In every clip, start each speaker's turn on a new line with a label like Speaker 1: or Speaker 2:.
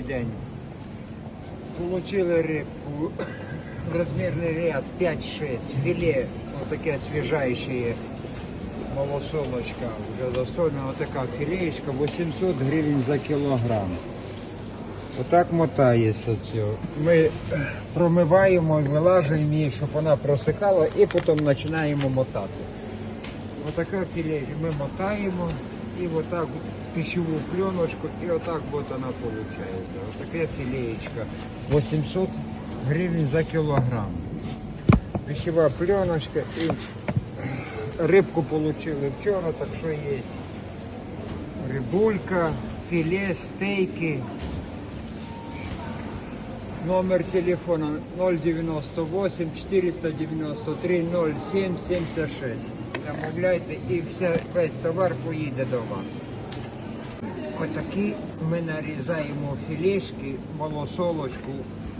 Speaker 1: День. Получили рибку. Розмірний ряд 5-6. Філе, отаке свіжайше малосолочка. Вже засольна отака філеєчка, 800 гривень за кілограм. Отак мотається все. Ми е, промиваємо вилажуємо її, щоб вона просихала, і потім починаємо мотати. Отака філе ми мотаємо і отак пищеву пленочку, і отак от вона виходить. Отаке філеєчка. 800 гривень за кілограм. Пищева пленочка і рибку отримали вчора, так що є рибулька, філе, стейки. Номер телефона 098 493 07 76. Замовляйте і все, весь товар поїде до вас. Отакі ми нарізаємо філешки, малосолочку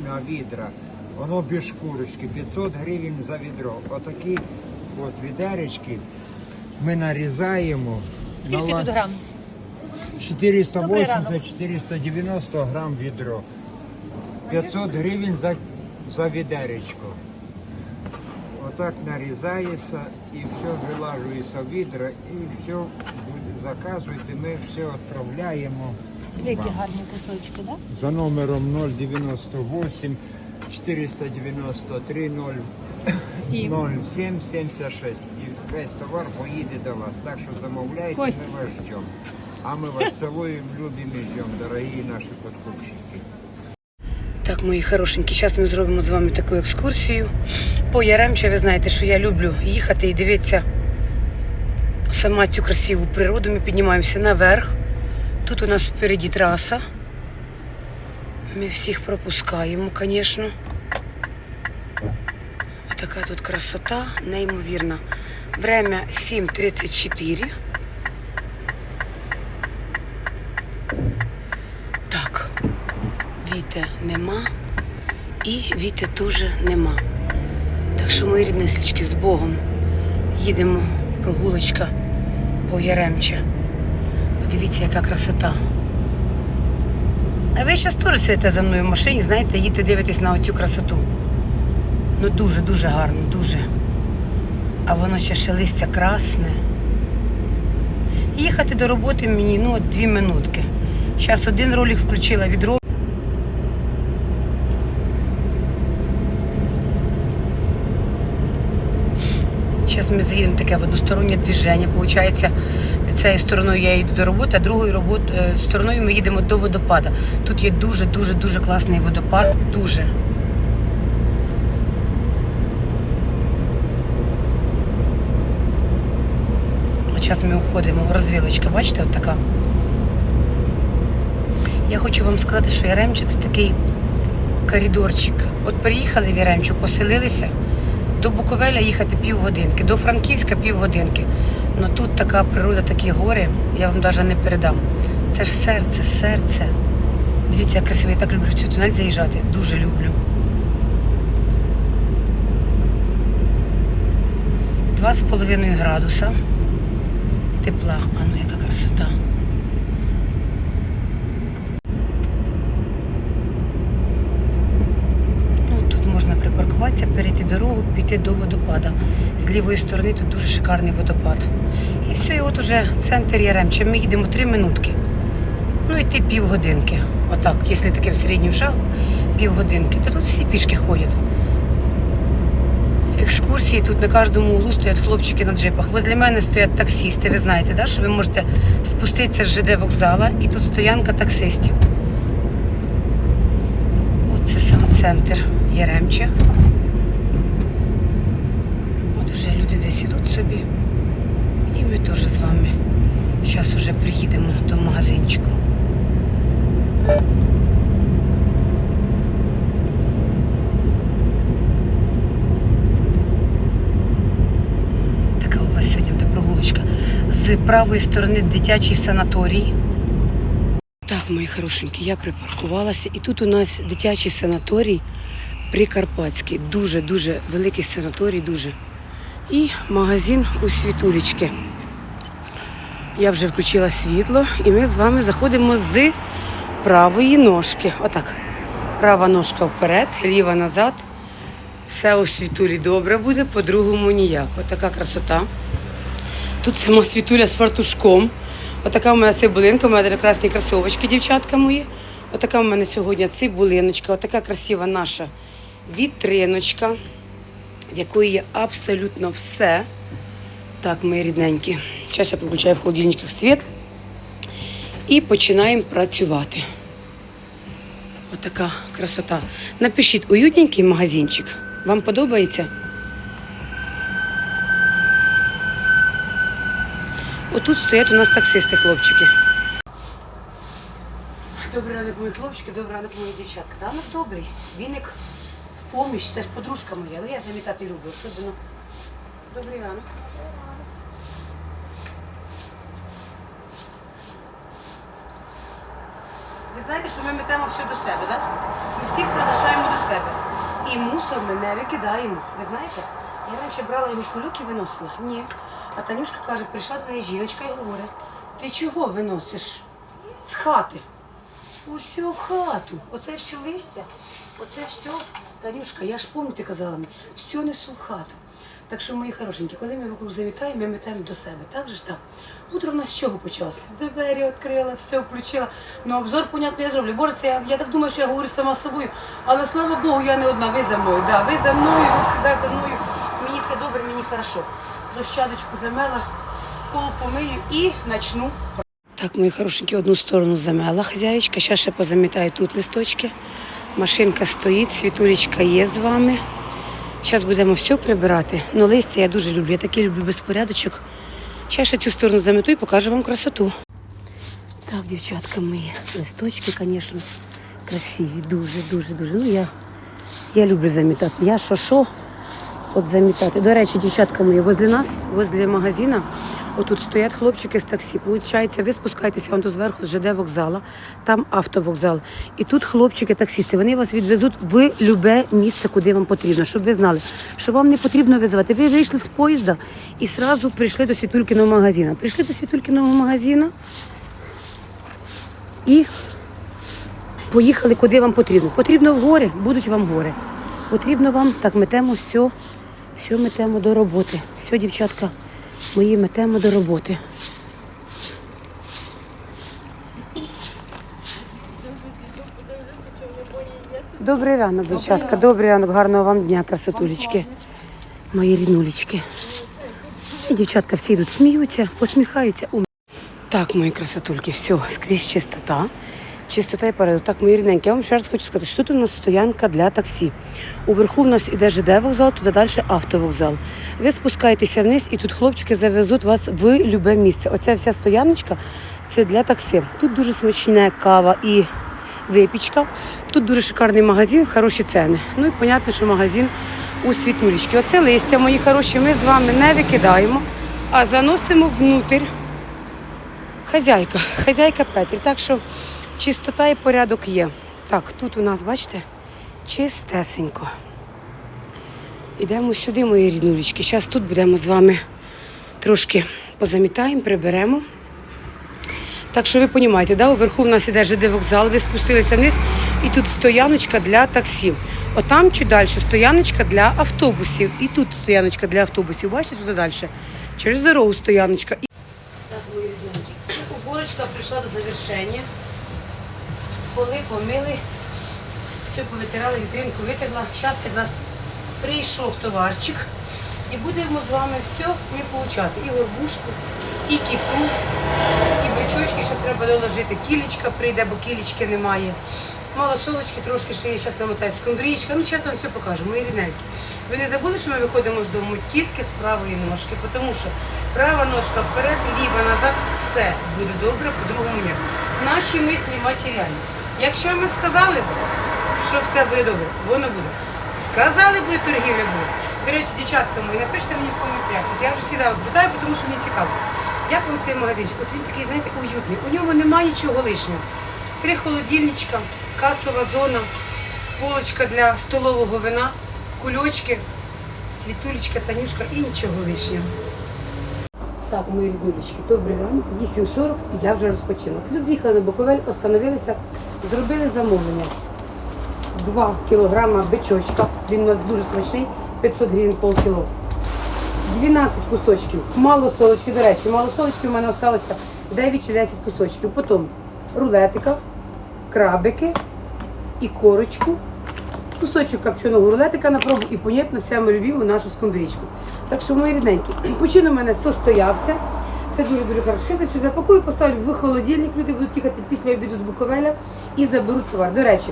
Speaker 1: на відра. Воно без шкурочки, 500 гривень за відро. Отакі от відеречки ми нарізаємо.
Speaker 2: Скільки тут грам?
Speaker 1: 480-490 грам відро. 500 гривень за, за відеречко. Отак нарізається і все вилажується в відра і все буде- заказуйте, ми все відправляємо.
Speaker 2: Які
Speaker 1: вам.
Speaker 2: гарні кусочки, да?
Speaker 1: За номером 098 493 0
Speaker 2: Сім.
Speaker 1: 07 76. І весь товар поїде до вас. Так що замовляйте,
Speaker 2: Костя.
Speaker 1: ми вас ждемо. А ми вас цілуємо, любимо і ждемо, дорогі наші подкупщики.
Speaker 3: Так, мої хорошенькі, зараз ми зробимо з вами таку екскурсію. По Яремче, ви знаєте, що я люблю їхати і дивитися сама цю красиву природу. Ми піднімаємося наверх. Тут у нас впереді траса. Ми всіх пропускаємо, звісно. Така тут красота, неймовірна. Время 7.34. Так. Віти нема і віти теж нема. Так що, мої ріднисечки, з Богом їдемо прогулочка по Яремче. Подивіться, яка красота. А ви зараз теж сидите за мною в машині, знаєте, їдете дивитесь на оцю красоту. Ну дуже-дуже гарно, дуже. А воно ще ще листя красне. Їхати до роботи мені ну, дві минутки. Зараз один ролик включила від Зараз ми заїдемо таке в одностороннє движення. Получається, цією стороною я йду до роботи, а другою робот... е, стороною ми їдемо до водопада. Тут є дуже, дуже, класний водопад. Дуже. Зараз ми уходимо. Розвілочка, бачите, от така. Я хочу вам сказати, що Яремче це такий коридорчик. От приїхали в Яремчу, поселилися. До Буковеля їхати півгодинки, до Франківська півгодинки. Ну тут така природа, такі гори, я вам навіть не передам. Це ж серце, серце. Дивіться, як красиво, я так люблю в цю тунель заїжджати. Дуже люблю. Два з половиною градуса. Тепла. А ну яка красота. Ну, тут можна припаркуватися, перейти піти до водопада. З лівої сторони тут дуже шикарний водопад. І все, і от уже центр Яремча. Ми їдемо три минутки. Ну, йти півгодинки. Отак, якщо таким середнім шагом, півгодинки. Та тут всі пішки ходять. Екскурсії тут на кожному углу стоять хлопчики на джипах. Возле мене стоять таксісти. Ви знаєте, да, що ви можете спуститися з ЖД вокзала і тут стоянка таксистів. Оце сам центр Яремче. От уже люди десь ідуть собі. І ми теж з вами. Зараз уже приїдемо до магазинчику. Така у вас сьогодні буде прогулочка. З правої сторони дитячий санаторій. Так, мої хорошенькі, я припаркувалася. І тут у нас дитячий санаторій Прикарпатський. Дуже-дуже великий санаторій, дуже. І магазин у Світулечки. Я вже включила світло, і ми з вами заходимо з правої ножки. Отак. Права ножка вперед, ліва назад. Все у світулі добре буде, по-другому ніяк. Отака красота. Тут сама світуля з фартушком. Отака у мене цибулинка, у мене прекрасні кросовочки, дівчатка мої. Отака у мене сьогодні цибулиночка, отака красива наша вітриночка, в якої є абсолютно все. Так, мої рідненькі. Зараз я включаю в холодильничках світ і починаємо працювати. Отака красота. Напишіть, уютненький магазинчик. Вам подобається? Отут стоять у нас таксисти, хлопчики. Добрий ранок, мої хлопчики, добрий ранок, мої дівчатка. Ранок добрий. Віник поміч, це ж подружка моя, але я замітати люблю. Особливо. Добрий ранок. Ви знаєте, що ми метемо все до себе, так? Ми всіх приглашаємо до себе. І мусор ми не викидаємо. Ви знаєте? Я раніше брала його кульок і виносила. Ні. А Танюшка каже, прийшла до неї жіночка і говорить, ти чого виносиш з хати? Усе в хату. Оце все листя, оце все. Танюшка, я ж пам'ятаю, ти казала мені, все несу в хату. Так що, мої хорошенькі, коли ми вокруг завітаємо, ми метаємо до себе. Так же ж так? Утро в нас з чого почалося? Двері відкрила, все включила. Ну, обзор, понятно, я зроблю. Боже, це я, я так думаю, що я говорю сама з собою. Але слава Богу, я не одна, ви за мною. Да, ви за мною, ви завжди за мною. Мені це добре, мені хорошо. Площадочку замела, пол помию і начну. Так, мої хорошенькі, одну сторону замела хазяєчка. Зараз ще позамітаю тут листочки. Машинка стоїть, світулечка є з вами. Зараз будемо все прибирати. Ну, листя я дуже люблю. Я такий люблю безпорядочок. Зараз ще цю сторону замету і покажу вам красоту. Так, дівчатка мої, листочки, звісно, красиві, дуже, дуже. Ну, я, я люблю замітати. Я що що, от замітати. До речі, дівчатка мої, возле нас, возле магазина, отут стоять хлопчики з таксі. Получається, ви спускаєтеся вон зверху з ЖД вокзала, там автовокзал. І тут хлопчики таксісти, вони вас відвезуть в любе місце, куди вам потрібно, щоб ви знали, що вам не потрібно визивати. Ви вийшли з поїзда і одразу прийшли до Світулькиного магазину. Прийшли до Світулькиного магазину і поїхали куди вам потрібно. Потрібно в гори, будуть вам гори. Потрібно вам, так, метемо все, все метемо до роботи. Все, дівчатка, мої метемо до роботи. Добрий ранок, дівчатка. Добрий ранок, гарного вам дня, красотулечки. Мої ріднулечки. Дівчатка всі йдуть, сміються, посміхаються. Так, мої красотульки, все, скрізь чистота. Чистота і порядок. Так, мої рідненькі, я вам ще раз хочу сказати, що тут у нас стоянка для таксі. Уверху в нас іде ЖД вокзал, туди далі автовокзал. Ви спускаєтеся вниз і тут хлопчики завезуть вас в любе місце. Оця вся стояночка це для таксі. Тут дуже смачна кава і випічка. Тут дуже шикарний магазин, хороші ціни. Ну і понятно, що магазин у світулечки. Оце листя, мої хороші, ми з вами не викидаємо, а заносимо внутрь. Хазяйка, хазяйка Петрі. Так що чистота і порядок є. Так, тут у нас, бачите, чистесенько. Ідемо сюди, мої ріднулечки. Зараз тут будемо з вами трошки позамітаємо, приберемо. Так що ви розумієте, да? уверху в нас іде ЖД вокзал, ви спустилися вниз, і тут стояночка для таксі. Отам чуть далі стояночка для автобусів. І тут стояночка для автобусів. Бачите, туди далі. Через дорогу стояночка. Так, мої рідненькі. Уборочка прийшла до завершення. Поли помили, все повитирали, вітринку витерла. Зараз в нас прийшов товарчик. І будемо з вами все ми получати. І горбушку, і кіту, і бичочки. Ще треба доложити. Кілечка прийде, бо кілечки немає. Малосолочки трошки ще зараз намотаю скумбрічка. Ну, зараз вам все покажу, мої рідненькі. Ви не забули, що ми виходимо з дому тільки з правої ножки, тому що права ножка вперед, ліва назад, все буде добре, по-другому ні. Наші мислі матеріальні. Якщо ми сказали, що все буде добре, воно буде. Сказали, буде торгівля буде. До речі, дівчатка мої, напишіть мені в коментарях. От я вже завжди питаю, тому що мені цікаво. Як вам цей магазинчик? От він такий, знаєте, уютний. У ньому немає нічого лишнього. Три холодильничка, касова зона, полочка для столового вина, кульочки, світулечка, танюшка і нічого лишнього. Так, мої ріднулечки, добрий ранок, 8.40, і я вже розпочала. Люди їхали на Буковель, остановилися, зробили замовлення. 2 кілограма бичочка, він у нас дуже смачний, 500 гривень полкіло. 12 кусочків, мало солочки, до речі, мало солочки, в мене залишилося 9 чи 10 кусочків. Потім рулетика, крабики і корочку, кусочок копченого рулетика на пробу і, понятно, все ми любимо нашу скумбрічку. Так що, мої рідненькі, почин у мене состоявся. Це дуже дуже хорошо. Щось я сюди запакую, поставлю в холодильник. Люди будуть їхати після обіду з Буковеля і заберуть товар. До речі,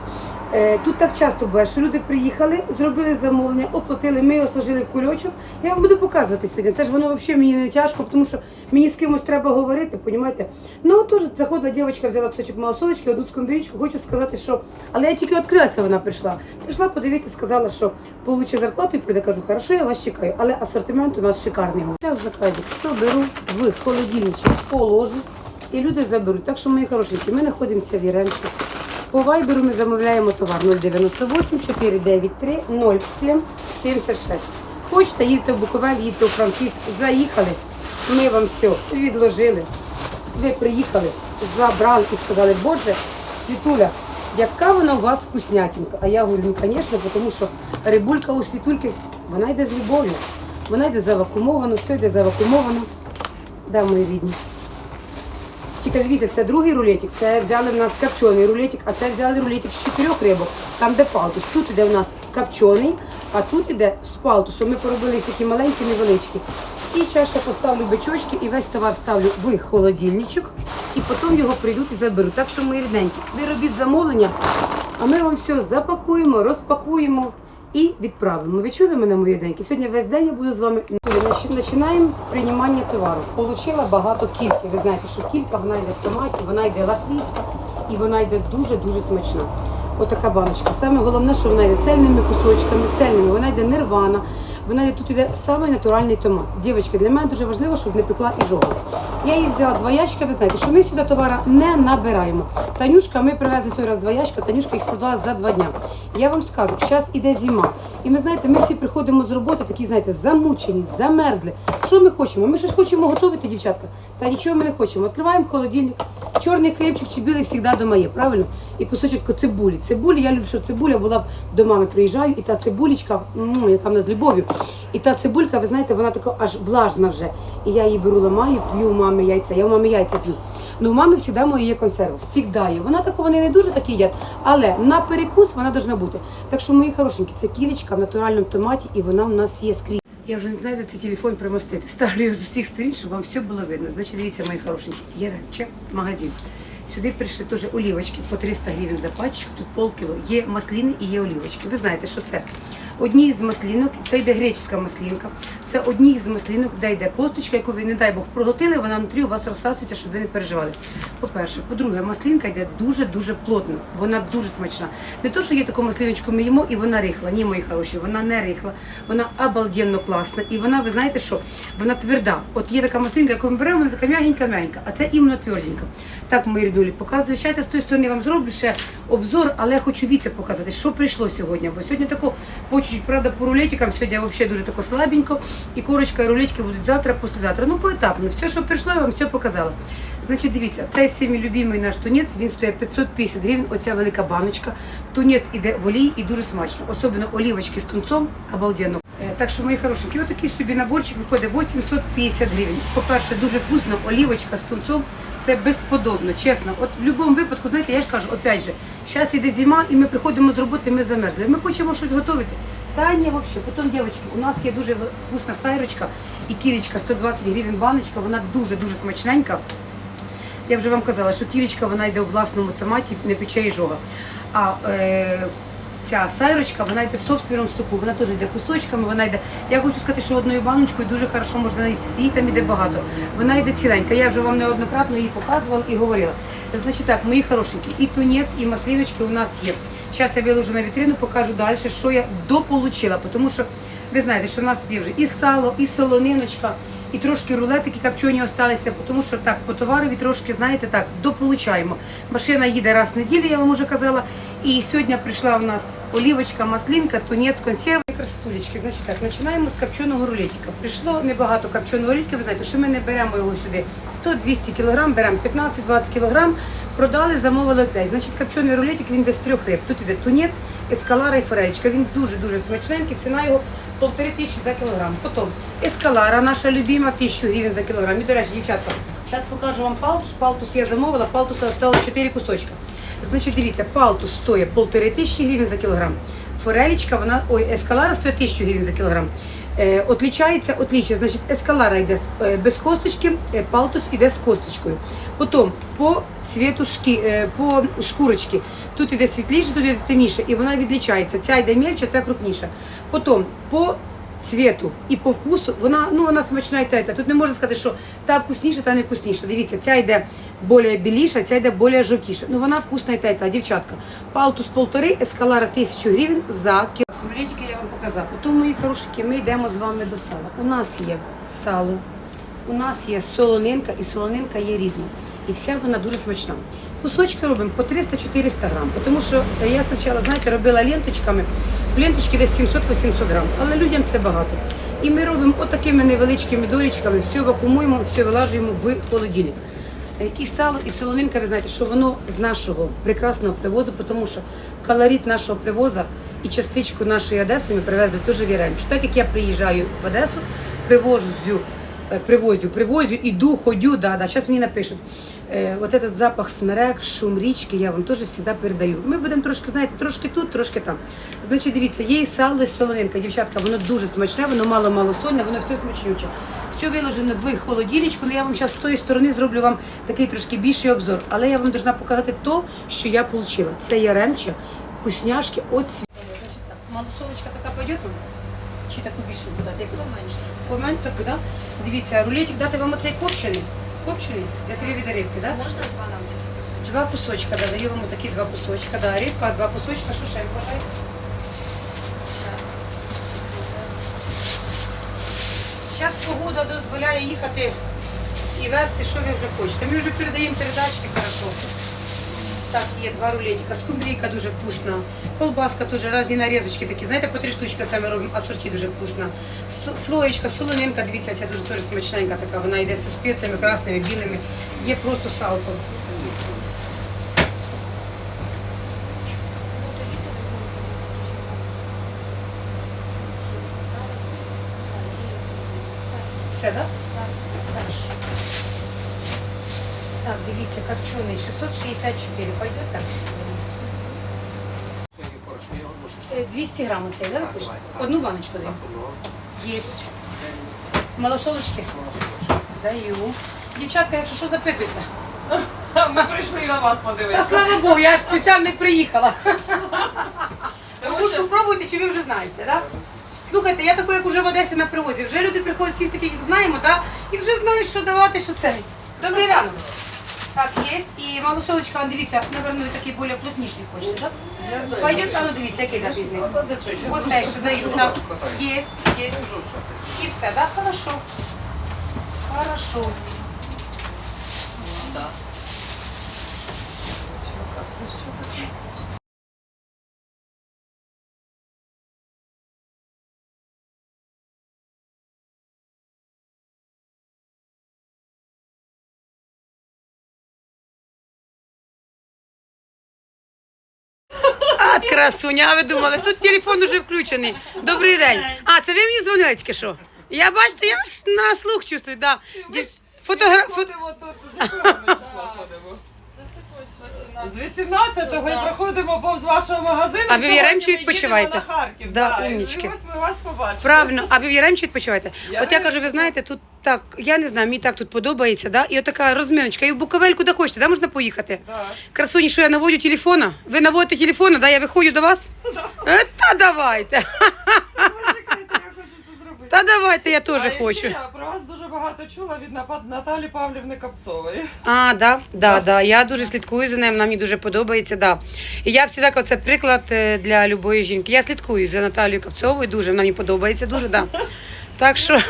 Speaker 3: е, тут так часто буває, що люди приїхали, зробили замовлення, оплатили, ми його сложили в кульочок. Я вам буду показувати сьогодні. Це ж воно взагалі мені не тяжко, тому що мені з кимось треба говорити, понімаєте? Ну теж заходила дівчинка, взяла кусочок малосолочки, одну скумбрічку. Хочу сказати, що але я тільки відкрилася, вона прийшла. Прийшла подивитися, сказала, що получить зарплату і прийде. Кажу, хорошо, я вас чекаю. Але асортимент у нас шикарний. Зараз заказик все беру в холодильничок, положу і люди заберуть. Так що, мої хорошенькі, ми знаходимося в Яремчі. По вайберу ми замовляємо товар 098 493 07 76. Хочете, їдьте в Буковель, їдьте у Франківськ, заїхали, ми вам все відложили. Ви приїхали, забрали і сказали, Боже, Світуля, яка вона у вас вкуснятінка. А я говорю, ну, звісно, тому що рибулька у Світульки, вона йде з любов'ю. Вона йде завакумовано, все йде завакумовано. Да, мої рідні. Тільки дивіться, це другий рулетик, це взяли в нас копчений рулетик, а це взяли рулетик з чотирьох рибок, там де палтус. Тут іде в нас копчений, а тут іде з палтусом. Ми поробили такі маленькі, невеличкі. І зараз ще поставлю бичочки і весь товар ставлю в холодильничок, і потім його прийдуть і заберуть. Так що, мої рідненькі, ви робіть замовлення, а ми вам все запакуємо, розпакуємо і відправимо. Ви чули мене, мої деньки? Сьогодні весь день я буду з вами. Починаємо приймання товару. Получила багато кільки. Ви знаєте, що кілька вона йде в томаті, вона йде латвійська і вона йде дуже-дуже смачна. Отака баночка. Саме головне, що вона йде цельними кусочками, цельними, вона йде нервана. Вона тут йде самий натуральний томат. Дівчатки, для мене дуже важливо, щоб не пекла і жога. Я її взяла два ящика. Ви знаєте, що ми сюди товара не набираємо. Танюшка, ми привезли той раз два ящика, Танюшка їх продала за два дня. Я вам скажу, зараз іде зима. І ми знаєте, ми всі приходимо з роботи, такі, знаєте, замучені, замерзли. Що ми хочемо? Ми щось хочемо готувати, дівчатка. Та нічого ми не хочемо. Відкриваємо холодильник. Чорний хлібчик чи білий завжди дома є, правильно? І кусочок цибулі. Цибулі, я люблю, що цибуля була до мами приїжджаю, і та цибулечка, яка в нас з любов'ю. І та цибулька, ви знаєте, вона така аж влажна вже. І я її беру, ламаю, п'ю у мами яйця. Я у мами яйця п'ю. Ну, у мами завжди мої є консерви. Всігда є. Вона такого не дуже такі їдять, але на перекус вона повинна бути. Так що, мої хорошенькі, це кілечка в натуральному томаті, і вона в нас є скрізь. Я вже не знаю, де цей телефон примостити. Ставлю його з усіх сторін, щоб вам все було видно. Значить, дивіться, мої хорошенькі, є речі, магазин. Сюди прийшли теж олівочки по 300 гривень за пачку, тут полкіло. Є масліни і є олівочки. Ви знаєте, що це? Одні з маслінок, це йде греческа маслінка. Це одні з маслінок, де йде косточка, яку ви, не дай Бог, проглотили, вона внутрі у вас розсасується, щоб ви не переживали. По-перше, по-друге, маслінка йде дуже-дуже плотно. Вона дуже смачна. Не то, що є таку масліночку, ми їмо, і вона рихла. Ні, мої хороші, вона не рихла, вона обалденно класна. І вона, ви знаєте що, вона тверда. От є така маслінка, яку ми беремо, вона така м'ягенька-м'ягенька, а це іменно тверденька. Так, мої рідулі, показую. Зараз я з тої сторони вам зроблю ще обзор, але я хочу віце показати, що прийшло сьогодні. Бо сьогодні тако, по чуть-чуть, правда, по рулетикам сьогодні взагалі дуже тако слабенько. І корочка, і рулетики будуть завтра, післязавтра. Ну, поетапно. Все, що прийшло, я вам все показала. Значить, дивіться, цей всіми любимий наш тунець, він стоїть 550 гривень, оця велика баночка. Тунець іде в олії і дуже смачно. Особливо олівочки з тунцом, обалденно. Е, Так що, мої хорошенькі, отакий собі наборчик виходить 850 гривень. По-перше, дуже вкусно, олівочка з тунцом. Це безподобно, чесно. От в будь-якому випадку, знаєте, я ж кажу, опять же, зараз іде зима, і ми приходимо з роботи, ми замерзли. Ми хочемо щось готувати. Та взагалі, потім, дівчатки, у нас є дуже вкусна сайрочка і кірочка 120 гривень баночка, вона дуже-дуже смачненька. Я вже вам казала, що кірочка вона йде у власному томаті, не пече і жога. А е, ця сайрочка, вона йде в собственному соку, вона теж йде кусочками, вона йде. Я хочу сказати, що одною баночкою дуже хорошо можна наїсти. Її там йде багато. Вона йде ціленька. Я вже вам неоднократно її показувала і говорила. Значить так, мої хорошенькі, і тунець, і масліночки у нас є. Зараз я виложу на вітрину, покажу далі, що я дополучила, тому що ви знаєте, що в нас тут є вже і сало, і солониночка. І трошки рулетики копчені осталися, тому що так, по товарові трошки, знаєте, так, дополучаємо. Машина їде раз в неділю, я вам вже казала. І сьогодні прийшла у нас Оливочка, маслинка, тунець, консерви. Красотулечки, значить так, починаємо з копченого рулетика. Прийшло небагато копченого рулетика, ви знаєте, що ми не беремо його сюди. 100-200 кг, беремо 15-20 кг, продали, замовили опять. Значить, копчений рулетик, він десь трьох риб. Тут іде тунець, ескалара і форелечка. Він дуже-дуже смачненький, ціна його полтори тисячі за кілограм. Потім ескалара, наша любима, тисячу гривень за кілограм. І, до речі, дівчатка, зараз покажу вам палтус. Палтус я замовила, палтуса осталось 4 кусочка. Значить, дивіться, палтус стоїть полтори тисячі гривень за кілограм. Форелічка, вона, ой, ескалара стоїть тисячу гривень за кілограм. Е, отлічається, отлічає, значить, ескалара йде е, без косточки, е, палтус йде з косточкою. Потім по цвіту шкі, е, по шкурочки, тут йде світліше, тут йде темніше, і вона відлічається. Ця йде мельче, ця крупніша. Потім по цвіту і по вкусу, вона, ну, вона смачна і та, і та. Тут не можна сказати, що та вкусніша, та не вкусніша. Дивіться, ця йде більш біліша, ця йде більш жовтіша. Ну вона вкусна і та, і та. Дівчатка, палтус полтори, ескалара тисячу гривень за кіло. Рулетики я вам показав. Потім, мої хорошики, ми йдемо з вами до сала. У нас є сало, у нас є солонинка, і солонинка є різна. І вся вона дуже смачна. Кусочки робимо по 300-400 грам, тому що я спочатку, знаєте, робила ленточками, ленточки десь 700-800 грам, але людям це багато. І ми робимо отакими невеличкими долічками, все вакуумуємо, все вилажуємо в холодильник. І сало, і солонинка, ви знаєте, що воно з нашого прекрасного привозу, тому що калорит нашого привозу і частичку нашої Одеси ми привезли теж в Так як я приїжджаю в Одесу, привожу е, привозю, привозю, іду, ходю, да, да, зараз мені напишуть. Е, от этот запах смерек, шум річки, я вам теж завжди передаю. Ми будемо трошки, знаєте, трошки тут, трошки там. Значить, дивіться, є сало, і солонинка, дівчатка, воно дуже смачне, воно мало-мало сольне, воно все смачнюче. Все виложено в холодильничку, але я вам зараз з тої сторони зроблю вам такий трошки більший обзор. Але я вам должна показати то, що я отримала. Це яремча, вкусняшки от Малосолочка така пойде вам? Чи таку більше буде? Як поменше? Поменше таку, да? Дивіться, рулетик дати вам оцей копчений. Копчений для три віда рибки, да?
Speaker 2: Можна два нам?
Speaker 3: Два кусочка, да, даю вам такі два кусочка, да, рибка, два кусочка, що ще бажаєте? Зараз погода дозволяє їхати і вести, що ви вже хочете. Ми вже передаємо передачки хорошо. Так, є два рулетика, скумбрійка дуже вкусна, колбаска теж різні нарізочки такі, знаєте, по три штучки це ми робимо, асорті дуже вкусна. Слоєчка, солонинка, дивіться, ця дуже теж смачненька така, вона йде зі спеціями красними, білими, є просто салко. Все, да? Хорошо. Так, дивіться, копчений 664. Пойдет так? Е, 200 грам оцей, да, ви? Одну баночку даю. Єсть. Малосолочки? Даю. Дівчатка, якщо що запитуйте.
Speaker 4: Ми прийшли на вас
Speaker 3: Та
Speaker 4: подивитися.
Speaker 3: слава Богу, я ж спеціально приїхала. Ви ж попробуйте, чи ви вже знаєте, так? Слухайте, я такою, як вже в Одесі на привозі. Вже люди приходять всіх таких, як знаємо, да? і вже знають, що давати, що це. Добрий ранок. Так, є. І малосолочка, вам дивіться, напевно, ви такий більш плотніший хочете, так?
Speaker 4: Я знаю.
Speaker 3: Пойдет, а ну дивіться, який дати з ним. Оце, що даю. Так, є, є. І все, так? Хорошо. Хорошо. От красуня, а ви думали, тут телефон уже включений. Добрий день. А, це ви мені дзвонили тільки що? Я бачите, я ж на слух чувствую, да. Дів... Фотогра...
Speaker 4: ходимо? З 18-го і проходимо повз вашого магазину.
Speaker 3: А ви в
Speaker 4: Сьогодні
Speaker 3: Яремчу
Speaker 4: ми
Speaker 3: відпочиваєте?
Speaker 4: їдемо на Харків.
Speaker 3: Да,
Speaker 4: і
Speaker 3: умнічки.
Speaker 4: Ось ми вас побачили.
Speaker 3: Правильно, а ви в Яремчі відпочиваєте?
Speaker 4: Я
Speaker 3: От я кажу, ви знаєте, тут так, я не знаю, мені так тут подобається, да? і отака розміночка, і в Буковель куди хочете, да, можна поїхати?
Speaker 4: Да.
Speaker 3: Красуні, що я наводю телефона? Ви наводите телефона, да, я виходжу до вас? Е, Та давайте.
Speaker 4: Почекайте, я хочу це зробити.
Speaker 3: Та давайте, я теж
Speaker 4: А ще
Speaker 3: хочу.
Speaker 4: Я про вас дуже багато чула від Напад- Наталі Павлівни Капцової.
Speaker 3: А, да, да, да. Я дуже слідкую за ним, нам мені дуже подобається. Да. І я завжди так, це приклад е, для любої жінки. Я слідкую за Наталією Капцовою, дуже вона мені подобається, дуже да. Так що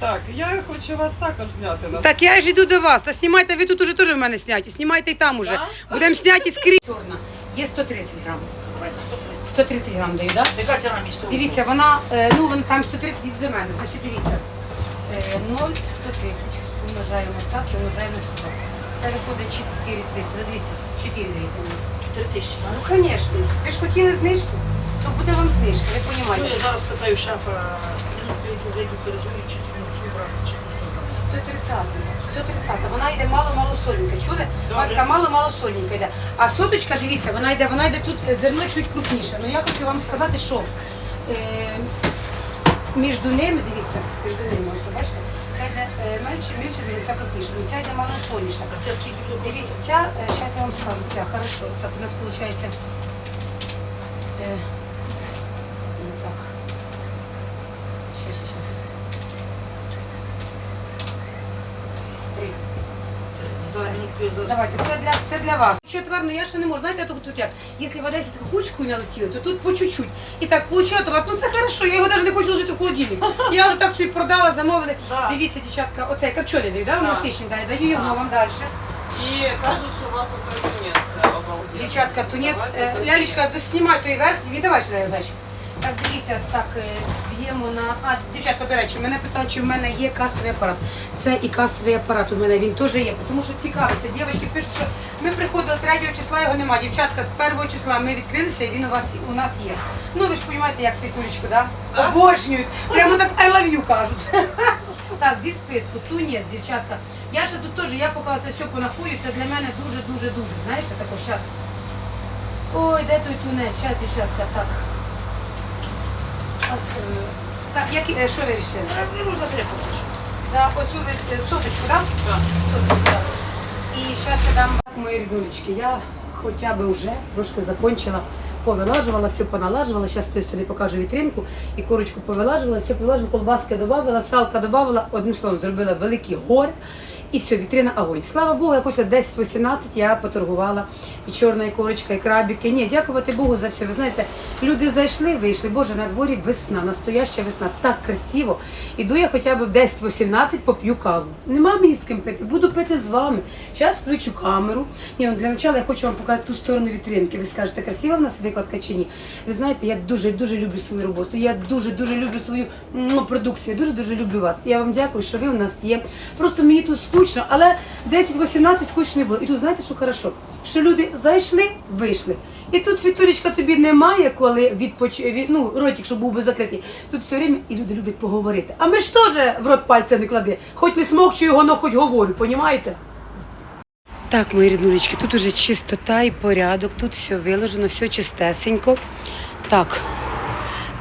Speaker 4: Так, я хочу вас також зняти на
Speaker 3: так я ж йду до вас. Та знімайте, ви тут уже теж в мене зняті. Знімайте і там уже. Будемо зняті скрізь. Чорна. Є 130 грам.
Speaker 5: Давайте 130.
Speaker 3: 130 грам даю, так?
Speaker 5: Яка ціна міського?
Speaker 3: Дивіться, вона, е, ну вона там 130 від до мене. Значить, дивіться. Е, 0,130. Умножаємо так і умножаємо сюди. Це виходить 4,300. Да, Дивіться, 4 даєте мені.
Speaker 5: 4 тисячі.
Speaker 3: Ну, звісно. Ви ж хотіли знижку, то буде вам знижка, ви
Speaker 5: Ну,
Speaker 3: розумієте.
Speaker 5: я зараз питаю шефа, ну, яку вийду перезую, чи ну, цю брати, чи 100 брати.
Speaker 3: 130, 130. Вона йде мало-мало сольненька. Чули? Вона така мало-мало сольненька йде. А соточка, дивіться, вона йде, вона йде тут е, зерно чуть крупніше. Ну я хочу вам сказати, що е, між ними, дивіться, між ними, ось бачите, ця йде е, менше, менше зерно, ця крупніше. Ну ця йде малосольніша.
Speaker 5: А це скільки буде?
Speaker 3: Дивіться, ця, зараз я вам скажу, ця, хорошо. Так, у нас виходить. Е, ну, так. Щас, щас, щас. Три.
Speaker 5: Ну, Зараз минутку я зараз.
Speaker 3: Давайте, це для, це для вас. Четверно, я ще не можу. Знаєте, тут, тут як, якщо в Одесі таку кучку налетіли, то тут по чуть-чуть. І так получилось у вас, ну це хорошо, я його навіть не хочу лежати в холодильник. Я вже так собі продала, замовили.
Speaker 5: Да.
Speaker 3: Дивіться, дівчатка, оцей копчений даю, да?
Speaker 4: Да.
Speaker 3: Насичний даю, даю його вам далі.
Speaker 4: І кажуть, що у вас отой тунець обалденний.
Speaker 3: Дівчатка, тунець,
Speaker 4: Давайте
Speaker 3: е, лялечка, знімай той верхній, віддавай сюди зайчик. Так, дивіться, так, е, на... А, дівчатка, до речі, мене питали, чи в мене є касовий апарат. Це і касовий апарат у мене, він теж є, тому що цікавиться. Дівчатки пишуть, що ми приходили 3 числа, його нема. Дівчатка, з 1 числа ми відкрилися, і він у вас у нас є. Ну, ви ж розумієте, як світулечку, да? Обожнюють. Прямо так I love you кажуть. Так, зі списку, тунець, дівчатка. Я ще тут теж, я поки це все понахую, це для мене дуже-дуже-дуже. Знаєте, тако, щас. Ой, де той тунець? Щас, дівчатка, так. Так, як, е, що ви вирішили?
Speaker 5: Ну, за три поки
Speaker 3: За оцю ви- е, соточку, так?
Speaker 5: Так.
Speaker 3: Соточку, так. І зараз я дам мої рідулечки. Я хоча б вже трошки закончила, повилажувала, все поналажувала. Зараз з тої сторони покажу вітринку. І корочку повилажувала, все повилажувала, колбаски додавала, салка додавала. Одним словом, зробила великі гори. І все, вітрина огонь. Слава Богу, я хочу 10-18 я поторгувала. І чорна корочка, і крабіки. Ні, дякувати Богу за все. Ви знаєте, люди зайшли, вийшли. Боже, на дворі весна, настояща весна. Так красиво. Іду я хоча б в 10-18 поп'ю каву. Нема мені з ким пити, буду пити з вами. Зараз включу камеру. Ні, ну, для початку я хочу вам показати ту сторону вітринки. Ви скажете, красива в нас викладка чи ні? Ви знаєте, я дуже дуже люблю свою роботу. Я дуже дуже люблю свою продукцію. Дуже дуже люблю вас. Я вам дякую, що ви у нас є. Просто мені тут скучно, але 10-18 скучно не було. І тут знаєте, що хорошо? Що люди зайшли, вийшли. І тут світулечка тобі немає, коли відпоч... ну, ротик, щоб був би закритий. Тут все время і люди люблять поговорити. А ми ж теж в рот пальця не клади. Хоч не смокчу його, но хоч говорю, понімаєте? Так, мої ріднулечки, тут уже чистота і порядок, тут все виложено, все чистесенько. Так.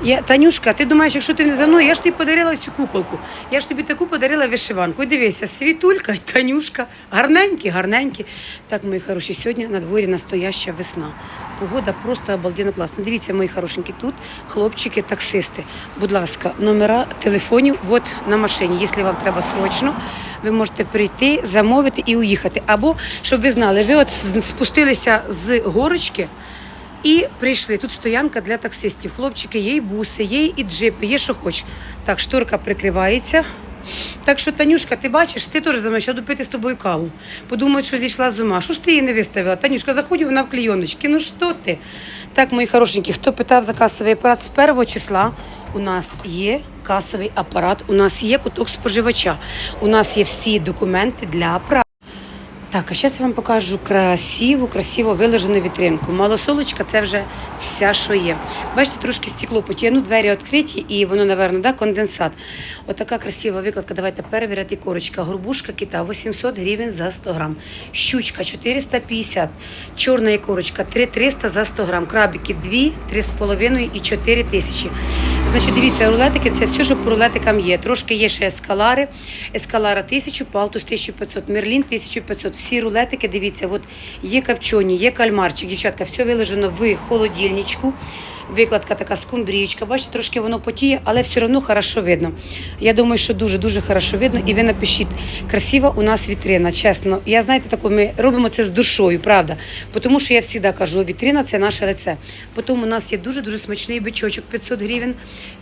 Speaker 3: Я, Танюшка, ти думаєш, якщо ти не за мною, я ж тобі подарила цю куколку. Я ж тобі таку подарила вишиванку. І дивися, світулька, Танюшка, гарненькі, гарненькі. Так, мої хороші, сьогодні на дворі настояща весна. Погода просто обалденно класна. Дивіться, мої хорошенькі, тут хлопчики, таксисти. Будь ласка, номера телефонів от на машині. Якщо вам треба срочно, ви можете прийти, замовити і уїхати. Або, щоб ви знали, ви от спустилися з горочки. І прийшли. Тут стоянка для таксистів. Хлопчики, є і буси, є і джипи, є що хоч. Так, шторка прикривається. Так що, Танюшка, ти бачиш, ти теж за мною, що допити з тобою каву. Подумають, що зійшла з ума. Що ж ти її не виставила? Танюшка, заходь вона в клійоночки. Ну що ти? Так, мої хорошенькі, хто питав за касовий апарат з першого числа, у нас є касовий апарат, у нас є куток споживача, у нас є всі документи для прав. Так, а зараз я вам покажу красиву, красиво вилежену вітринку. Малосолочка це вже вся, що є. Бачите, трошки стекло потягну, двері відкриті, і воно, напевно, да, конденсат. Отака красива викладка. Давайте перевіряти корочка. Горбушка кита 800 гривень за 100 грам. Щучка 450. Чорна корочка 3300 за 100 грам. Крабики 2, 3,5 і 4 тисячі. Значить, дивіться, рулетики це все, що по рулетикам є. Трошки є ще ескалари. Ескалара 1000, палтус 1500, мерлін 1500. Всі рулетики, дивіться, от є капчоні, є кальмарчик. Дівчатка, все виложено в холодильничку. Викладка така скумбрієчка. Бачите, трошки воно потіє, але все одно хорошо видно. Я думаю, що дуже-дуже хорошо видно. І ви напишіть, красива у нас вітрина, чесно. Я знаєте, таку, ми робимо це з душою, правда. Тому що я завжди кажу, вітрина це наше лице. Потім у нас є дуже-дуже смачний бичочок 500 гривень,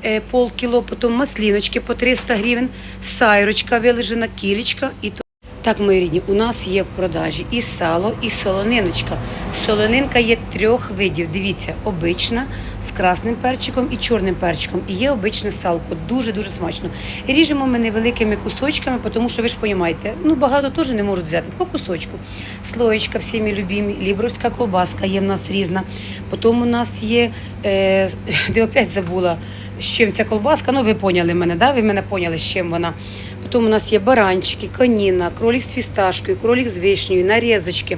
Speaker 3: е, полкіло, потім масліночки по 300 гривень, сайрочка вилежена, кілечка і то. Так, мої рідні, у нас є в продажі і сало, і солониночка. Солонинка є трьох видів. Дивіться, обична з красним перчиком і чорним перчиком. І є обичне салко. Дуже-дуже смачно. І ріжемо ми невеликими кусочками, тому що ви ж розумієте, ну багато теж не можуть взяти по кусочку. Слоєчка, всіми любимі, лібровська колбаска є в нас різна. Потім у нас є, е, де опять забула, з чим ця колбаска. Ну, ви поняли мене, да? ви мене поняли, з чим вона. Потім у нас є баранчики, коніна, кролик з фісташкою, кролик з вишнею, нарізочки.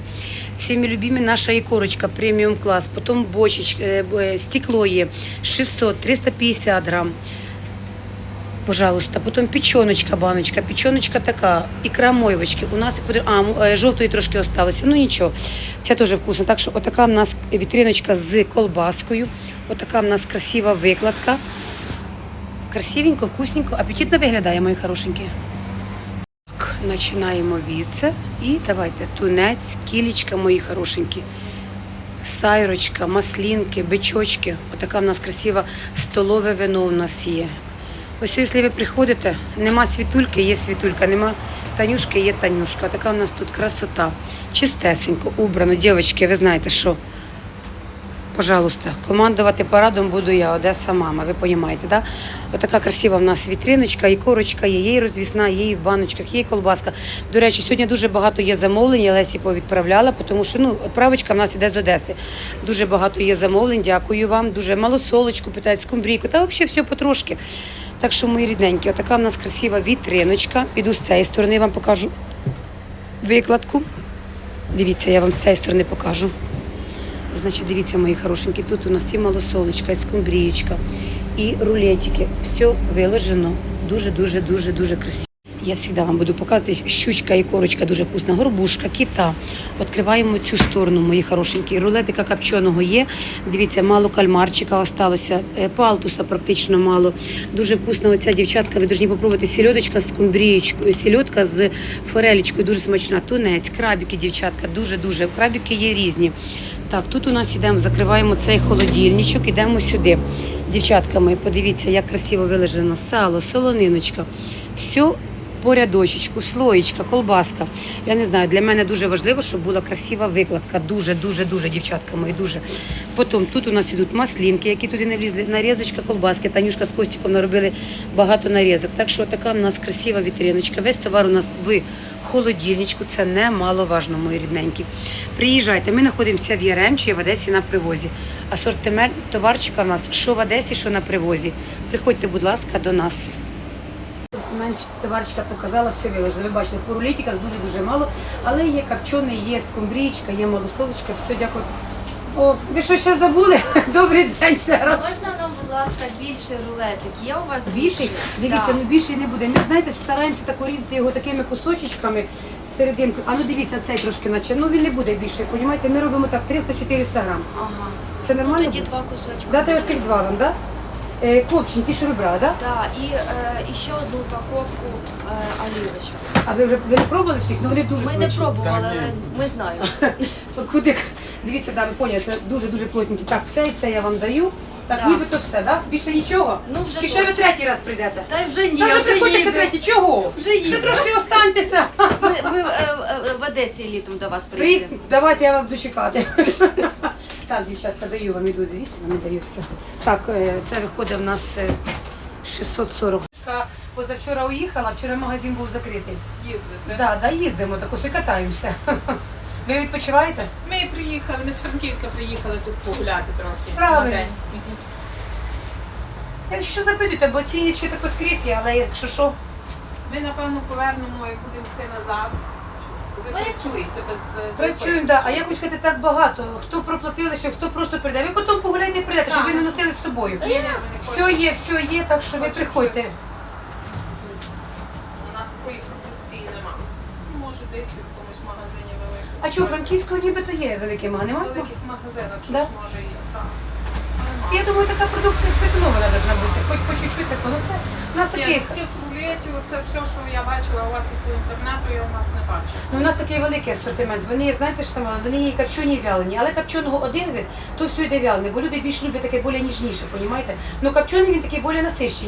Speaker 3: Всіми любимі наша ікорочка, преміум клас. Потім бочечка, е, е, стекло є 600-350 грам. Пожалуйста, потім печеночка, баночка, печеночка така, ікра мойвочки. У нас а, е, жовтої трошки осталося. Ну нічого, це теж вкусно. Так що отака в нас вітриночка з колбаскою, отака в нас красива викладка. Красивенько, вкусненько, апетитно виглядає, мої хорошенькі. Так, починаємо віце. І давайте тунець, кілічка, мої хорошенькі. Сайрочка, маслінки, бичочки. Отака в нас красива столове вино у нас є. Ось якщо ви приходите, нема світульки, є світулька, нема танюшки, є танюшка. Така у нас тут красота. Чистесенько, убрано. Дівчатки, ви знаєте, що Пожалуйста, командувати парадом буду я, Одеса мама, ви розумієте, да? Отака красива в нас вітриночка, і корочка є, є розвісна, є і в баночках, є і колбаска. До речі, сьогодні дуже багато є замовлень, я Лесі повідправляла, тому що ну, відправочка в нас іде з Одеси. Дуже багато є замовлень, дякую вам. Дуже малосолочку питають, скумбрійку, та взагалі все потрошки. Так що, мої рідненькі, отака в нас красива вітриночка. Піду з цієї сторони, вам покажу викладку. Дивіться, я вам з цієї сторони покажу. Значить, дивіться, мої хорошенькі, тут у нас і малосолочка, і скумбрієчка, і рулетики. Все виложено дуже-дуже, дуже, дуже красиво. Я завжди вам буду показувати щучка і корочка дуже вкусна, горбушка, кита. Відкриваємо цю сторону, мої хорошенькі. Рулетика копченого є. Дивіться, мало кальмарчика осталося, е, палтуса практично мало. Дуже вкусна оця дівчатка. Ви повинні попробувати сільодочка з скумбрієчкою, сільодка з форелечкою, дуже смачна. Тунець, крабики, дівчатка, дуже-дуже. Крабики є різні. Так, тут у нас йдемо, закриваємо цей холодильничок, йдемо сюди. Дівчатка мої, подивіться, як красиво вилежено сало, солониночка. Все по рядочечку, слоєчка, колбаска. Я не знаю, для мене дуже важливо, щоб була красива викладка. Дуже, дуже, дуже, дівчатка мої, дуже. Потім тут у нас ідуть маслінки, які туди не влізли, нарізочка, колбаски. Танюшка з Костіком наробили багато нарізок. Так що така у нас красива вітриночка. Весь товар у нас в холодильничку. Це немаловажно, мої рідненькі. Приїжджайте, ми знаходимося в Яремчі, в Одесі на привозі. Асортимент товарчика у нас що в Одесі, що на привозі. Приходьте, будь ласка, до нас. Менше товаришка показала, все виложено. Ви бачите, по рулетиках дуже-дуже мало, але є копчений, є скумбрічка, є малосолочка, все, дякую. О, ви що ще забули? Добрий день ще раз.
Speaker 6: Можна нам, будь ласка, більше рулетик? Є у вас
Speaker 3: Більший? Дивіться,
Speaker 6: Да.
Speaker 3: ну більший не буде. Ми знаєте, стараємося тако різати його такими кусочечками серединкою. А ну дивіться, цей трошки наче. Ну він не буде більший, розумієте? Ми робимо так 300-400 грам.
Speaker 6: Ага.
Speaker 3: Це
Speaker 6: Ну
Speaker 3: нормально?
Speaker 6: тоді
Speaker 3: буде?
Speaker 6: два кусочки.
Speaker 3: Дати оцих два вам, так? Да? Е, що так? Да?
Speaker 6: Так, і, е, і ще одну упаковку е, олівочок.
Speaker 3: А ви вже ви не пробували їх? Ну вони дуже
Speaker 6: Ми
Speaker 3: смачні.
Speaker 6: не пробували, але ми знаємо.
Speaker 3: Куди? Дивіться, да, ви поняли, це дуже-дуже плотненькі. Так, це і це я вам даю. Так,
Speaker 6: Да.
Speaker 3: нібито все, так? Більше нічого?
Speaker 6: Ну вже
Speaker 3: Чи ще ви
Speaker 6: точно.
Speaker 3: третій раз прийдете?
Speaker 6: Та й вже ні,
Speaker 3: Та вже
Speaker 6: вже
Speaker 3: приходьте ще третій. Чого?
Speaker 6: Вже їду.
Speaker 3: Ще трошки останьтеся.
Speaker 6: Ми, ми е, е, в Одесі літом до вас
Speaker 3: При... Давайте я вас буду чекати. Так, дівчатка, даю вам іду з вісім, даю все. Так, е, це виходить в нас е, 640. Позавчора уїхала, вчора магазин був закритий.
Speaker 4: Їздити.
Speaker 3: Да, да, їздимо, так ось і катаємося. Ви відпочиваєте?
Speaker 4: Ми приїхали, ми з Франківська приїхали тут погуляти трохи.
Speaker 3: Правильно. Якщо запитуйте, бо ціннички тако скрізь є, але якщо що,
Speaker 4: Ми, напевно, повернемо, як будемо йти назад. Ви працюєте без е,
Speaker 3: працюємо, да. а я хочу сказати так багато. Хто проплатили, ще хто просто прийде. Ви потім погуляйте і прийдете, щоб ви не носили з собою.
Speaker 4: Ні, ні, ми не
Speaker 3: Все
Speaker 4: хочемо.
Speaker 3: є, все є, так що ви приходьте.
Speaker 4: щось. У нас такої продукції нема. Ну, Може, десь в якомусь магазині великому.
Speaker 3: А чого, у Франківського нібито є великий магазин?
Speaker 4: В
Speaker 3: Немає?
Speaker 4: великих магазинах щось
Speaker 3: Да?
Speaker 4: може є.
Speaker 3: Я думаю, така продукція все одно вона должна бути. Хоч по чуть-чуть так, ну це у нас таких.
Speaker 4: таких рулетів, це все, що я бачила у вас і по інтернету, я у нас не бачила.
Speaker 3: Ну, у нас такий великий асортимент. Вони, знаєте ж саме, вони є і копчені, і вялені. Але копченого один вид, то все йде вялений, бо люди більш люблять таке більш ніжніше, розумієте? Ну копчений він такий більш насищений.